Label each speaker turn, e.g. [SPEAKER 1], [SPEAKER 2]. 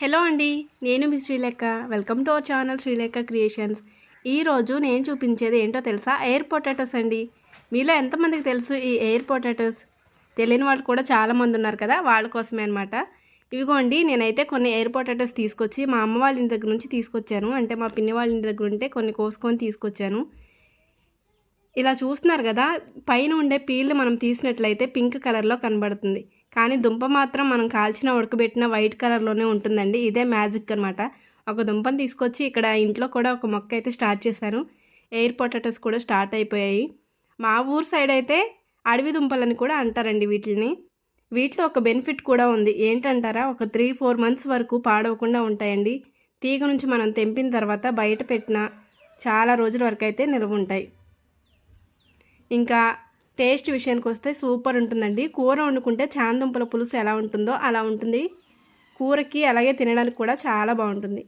[SPEAKER 1] Hello అండి నేను మీ Srilekha. Welcome to our channel Srilekha creations ఈరోజు నేను చూపించేది ఏంటో తెలుసా? ఎయిర్ పొటాటోస్ అండి. మీలో ఎంతమందికి తెలుసు ఈ ఎయిర్ పొటాటోస్ తెలియని వాళ్ళు కూడా చాలామంది ఉన్నారు కదా వాళ్ళ కోసమే అనమాట ఇవిగోండి నేనైతే కొన్ని ఎయిర్ పొటాటోస్ తీసుకొచ్చి మా అమ్మ వాళ్ళ ఇంటి దగ్గర నుంచి తీసుకొచ్చాను. అంటే మా పిన్ని వాళ్ళ ఇంటి దగ్గర ఉంటే కొన్ని కోసుకొని తీసుకొచ్చాను. ఇలా చూస్తున్నారు కదా పైన ఉండే పీల్ మనం తీసినట్లయితే పింక్ కలర్లో కనబడుతుంది. కానీ దుంప మాత్రం మనం కాల్చిన ఉడకబెట్టిన వైట్ కలర్లోనే ఉంటుందండి. ఇదే మ్యాజిక్ అనమాట ఒక దుంపను తీసుకొచ్చి ఇక్కడ ఇంట్లో కూడా ఒక మొక్క అయితే స్టార్ట్ చేశాను. ఎయిర్ పొటాటోస్ కూడా స్టార్ట్ అయిపోయాయి. మా ఊరు సైడ్ అయితే అడవి దుంపలని కూడా అంటారండి వీటిని. వీటిలో ఒక బెనిఫిట్ కూడా ఉంది. ఏంటంటారా? ఒక త్రీ ఫోర్ మంత్స్ వరకు పాడవకుండా ఉంటాయండి. తీగ నుంచి మనం తెంపిన తర్వాత బయట పెట్టిన చాలా రోజుల వరకు అయితే నిల్వ ఉంటాయి ఇంకా టేస్ట్ విషయానికి వస్తే సూపర్ ఉంటుందండి. కూర వండుకుంటే చాందుంపల పులుసు ఎలా ఉంటుందో అలా ఉంటుంది. కూరకి అలాగే తినడానికి కూడా చాలా బాగుంటుంది.